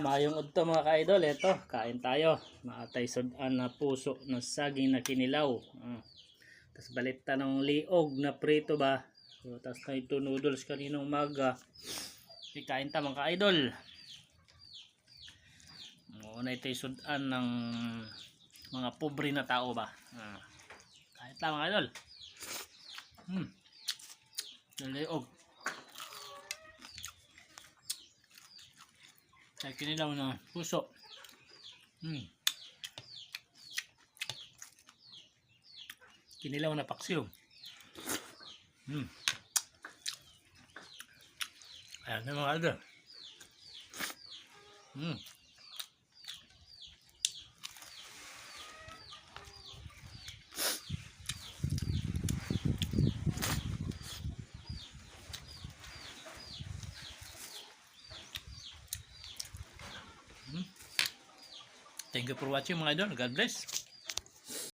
mayong udto mga ka-idol. Ito, kain tayo. Maatay sudan na puso ng saging na kinilaw. Ah. Tapos balita ng liog na prito ba. So, tapos na ito noodles kaninong maga. Okay, kain ta mga ka-idol. Muna ito sudan ng mga pobre na tao ba. Ah. Kain ta mga idol. Hmm. Liog. Ay, kinilaw na puso. Hmm. Kinilaw na paksiw. Hmm. Ayan na mga alda. Hmm. Thank you for watching mga idol. God bless.